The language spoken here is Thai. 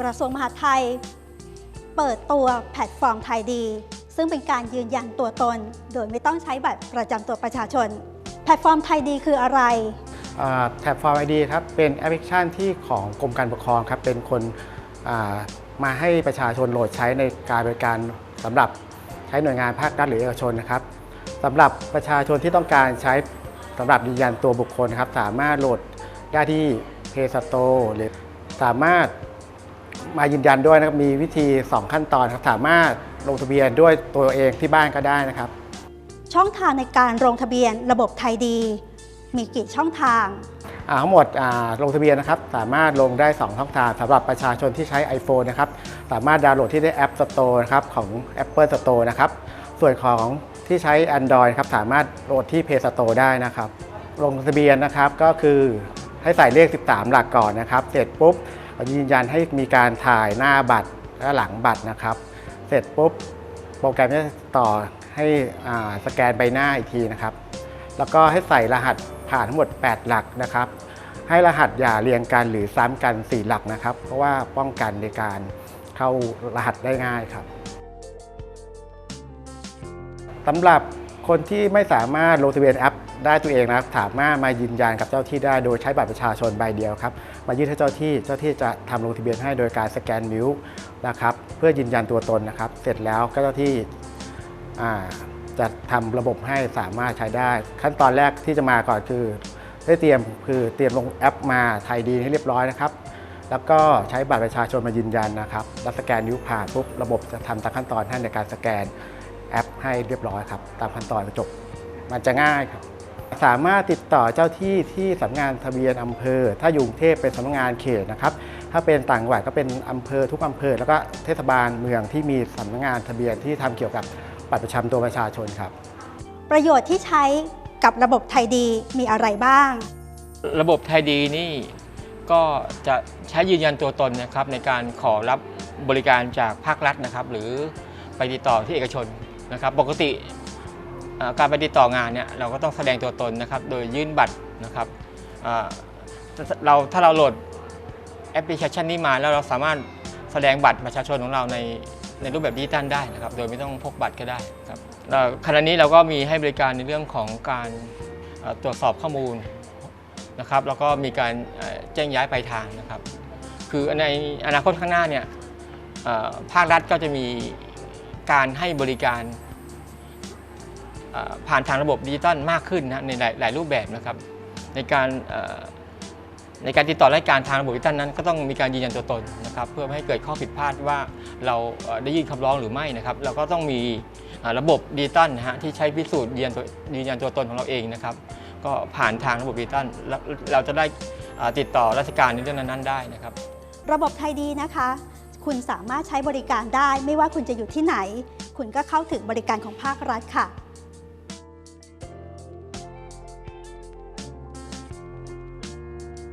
กระทรวงมหาดไทย เปิดตัวแพลตฟอร์มไทยดี ซึ่งเป็นการยืนยันตัวตน โดยไม่ต้องใช้บัตรประจำตัวประชาชน แพลตฟอร์มไทยดีคืออะไรแพลตฟอร์มไอดีครับเป็นแอปพลิเคชันที่ของกรมการปกครองครับเป็นคนมาให้ประชาชนโหลดใช้ในการบริการสำหรับใช้หน่วยงานภาครัฐหรือเอกชนนะครับสำหรับประชาชนที่ต้องการใช้สำหรับยืนยันตัวบุคคลครับ สามารถโหลดได้ที่ Play Store หรือสามารถ มายืนยันด้วยนะครับมีวิธี 2 ขั้นตอนครับสามารถลงทะเบียนด้วยตัวเองที่บ้านก็ได้นะครับ ช่องทางในการลงทะเบียนระบบไทยดี มีกี่ช่องทาง อ่าทั้งหมดอ่าลงทะเบียนนะครับ สามารถลงได้ 2 ช่องทางสำหรับประชาชนที่ใช้ iPhone นะครับ สามารถดาวน์โหลดที่ได้แอป Store นะครับของ Apple Store นะครับ ส่วนของที่ใช้ Android ครับสามารถโหลดที่ Play Store ได้นะครับ ลงทะเบียนนะครับก็คือให้ใส่เลข 13 หลักก่อนนะครับ เสร็จปุ๊บ ยืนยันให้มีการถ่ายหน้าบัตรและหลังบัตรนะครับ เสร็จปุ๊บโปรแกรมจะต่อให้สแกนใบหน้าอีกทีนะครับ แล้วก็ให้ใส่รหัสผ่านทั้งหมด 8 หลักนะครับ ให้รหัสอย่าเรียงกันหรือซ้ำกัน 4 หลักนะครับ เพราะว่าป้องกันในการเข้ารหัสได้ง่ายครับสำหรับ คนที่ไม่สามารถลงทะเบียนแอปได้ตัวเองนะครับสามารถมายืนยันกับเจ้าที่ได้โดยใช้บัตรประชาชนใบเดียวครับมายื่นให้เจ้าที่เจ้าที่จะทำลงทะเบียนให้โดยการสแกนนิ้วนะครับเพื่อยืนยันตัวตนนะครับ เสร็จแล้วก็เจ้าที่จะทำระบบให้สามารถใช้ได้ ขั้นตอนแรกที่จะมาก่อนคือ ได้เตรียมคือเตรียมลงแอปมาไทยดีให้เรียบร้อยนะครับแล้วก็ใช้บัตรประชาชนมายืนยันนะครับ แล้วสแกนนิ้วผ่านปุ๊บระบบจะทำตามขั้นตอนให้ในการสแกน แอปให้เรียบร้อยครับ ตามขั้นตอนจบมันจะง่ายครับ สามารถติดต่อเจ้าที่ที่สำนักงานทะเบียนอำเภอ ถ้าอยู่กรุงเทพเป็นสำนักงานเขตนะครับ ถ้าเป็นต่างจังหวัดก็เป็นอำเภอทุกอำเภอ แล้วก็เทศบาลเมืองที่มีสำนักงานทะเบียนที่ทำเกี่ยวกับบัตรประจำตัวประชาชนครับ ประโยชน์ที่ใช้กับระบบไทยดีมีอะไรบ้าง ระบบไทยดีนี่ก็จะใช้ยืนยันตัวตนนะครับในการขอรับบริการจากภาครัฐนะครับ หรือไปติดต่อที่เอกชน นะครับปกติการไปติดต่องานเนี่ยเราก็ต้องแสดงตัวตนนะครับโดยยื่นบัตรนะครับเราถ้าเราโหลดแอปพลิเคชันนี้มาแล้วเราสามารถแสดงบัตรประชาชนของเราในในรูปแบบดิจิตัลได้นะครับโดยไม่ต้องพกบัตรก็ได้ครับขณะนี้เราก็มีให้บริการในเรื่องของการตรวจสอบข้อมูลนะครับแล้วก็มีการแจ้งย้ายไปลายทางนะครับ คือในอนาคตข้างหน้าเนี่ยภาครัฐก็จะมี การให้บริการผ่านทางระบบดิจิตอลมากขึ้นนะในหลายหลายรูปแบบนะครับ ในการในการติดต่อรายการทางระบบดิจิตอลนั้น ก็ต้องมีการยืนยันตัวตนนะครับ เพื่อไม่ให้เกิดข้อผิดพลาดว่าเราได้ยื่นคำร้องหรือไม่นะครับ เราก็ต้องมีระบบดิจิตอลนะฮะที่ใช้พิสูจน์ยืนยันตัวยืนยันตัวตนของเราเองนะครับ ก็ผ่านทางระบบดิจิตอลแล้วเราจะได้ติดต่อราชการในเรื่องนั้น ๆ ได้นะครับ ระบบไทยดีนะคะ คุณสามารถใช้บริการได้ ไม่ว่าคุณจะอยู่ที่ไหน คุณก็เข้าถึงบริการของภาครัฐค่ะ